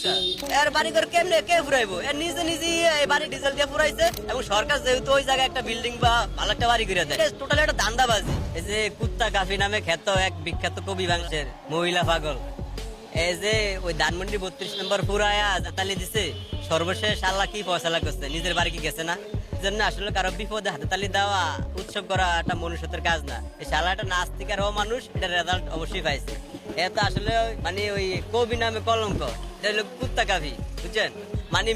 আচ্ছা। সর্বশেষ আল্লাহ কি ফয়সালা করছে? নিজের বাড়ি কি গেছে না? জন্য আসলে কারও বিপদে হাতে তালি দেওয়া, উৎসব করা একটা মনুষ্যতের কাজ না। শালা একটা নাস্তিক আর মানুষ, এটা রেজাল্ট অবশ্যই পাইছে। এটা আসলে মানে ওই কবি নামে কলঙ্ক। হলো মানে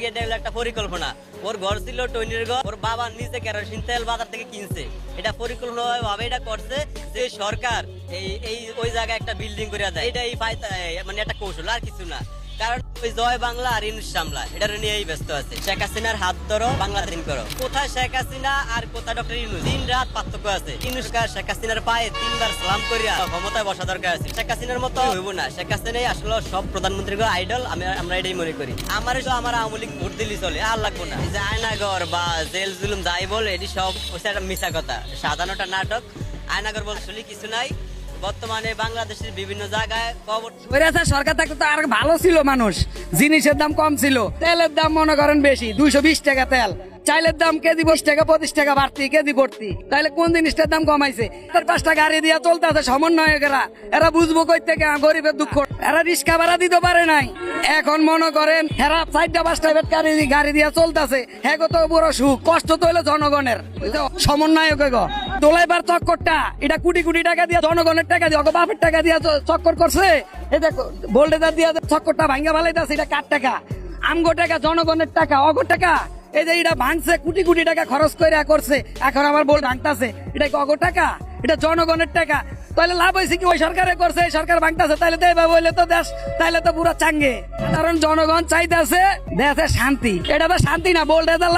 এটা একটা পরিকল্পনা। ওর ঘর ছিল ঘর, ওর বাবা নিজে কেরোসিন তেল বাজার থেকে কিনছে। এটা পরিকল্পনা ভাবে এটা করছে যে সরকার এই এই, ওই জায়গায় একটা বিল্ডিং করে দেয়। এটা মানে একটা কৌশল, আর কিছু না। কারণ ওই জয় বাংলা আর ইনুস সামলা এটা নিয়েই ব্যস্ত আছে। শেখ হাসিনার হাত ধরো, বাংলা দিন করো। কোথায় শেখ হাসিনা আর কোথায় ডক্টর ইনুস? দিন রাত পার্থক্য আছে। ইনুস শেখ হাসিনার পায়ে তিনবার সালাম করিয়া ক্ষমতায় বসা দরকার আছে। শেখ হাসিনার মতো হইব না। শেখ হাসিনাই আসলে সব প্রধানমন্ত্রীর আইডল আমি আমরা এটাই মনে করি। আমার আমার আওয়ামী লীগ ভোট দিলি চলে, আর লাগবো না। আয়নাগর বা জেল জুলুম যাই বলে, এটি সব একটা মিশা কথা। সাধারণ নাটক। আয়নাগর বলছিলি কিছু নাই। বর্তমানে বাংলাদেশের বিভিন্ন জায়গায় বেড়েছে সরকার থাকতে তো আর ভালো ছিল মানুষ। জিনিসের দাম কম ছিল। তেলের দাম মনে করেন বেশি, দুইশো বিশ টাকা তেল। চাইলের দাম কেজি বিশ টাকা, পঁচিশ টাকা বাড়তি, কেজি তাহলে কোন জিনিসটার দাম কমাইছে? তার পাঁচটা গাড়ি দিয়ে চলতেছে সমন্বয়কেরা। এরা বুঝব কই থেকে, গরিবের দুঃখ। এরা রিক্সা ভাড়া দিতে পারে নাই। এখন মনে করেন, এরা চারটা পাঁচটা বেড গাড়ি গাড়ি দিয়ে চলতেছে হ্যাঁ তো বড় সুখ, কষ্ট তো হলো জনগণের। সমন্বয়ক গো তোলাইবার চক্করটা। এটা কোটি কোটি টাকা দিয়ে, জনগণের টাকা দিয়ে বাপের টাকা দিয়ে চক্কর করছে। দেখো ভোল্টেজার দিয়ে চক্করটা ভাঙ্গা ভালাইতেছে এটা কার টাকা? আমগো টাকা, জনগণের টাকা অগো টাকা। এই যে এটা ভাঙছে, কোটি কোটি টাকা খরচ করে করছে, এখন আমার বল ভাঙতাছে। এটা অগো টাকা? এটা জনগণের টাকা। তাহলে লাভ হয়েছে কি ওই সরকারে করছে সরকার ভাঙতাছে তাহলে দেবে বলে তো দেশ তাহলে তো পুরো চাঙ্গে। কারণ জনগণ চাইতেছে দেশে শান্তি। এটা তো শান্তি না বোল্ডেজার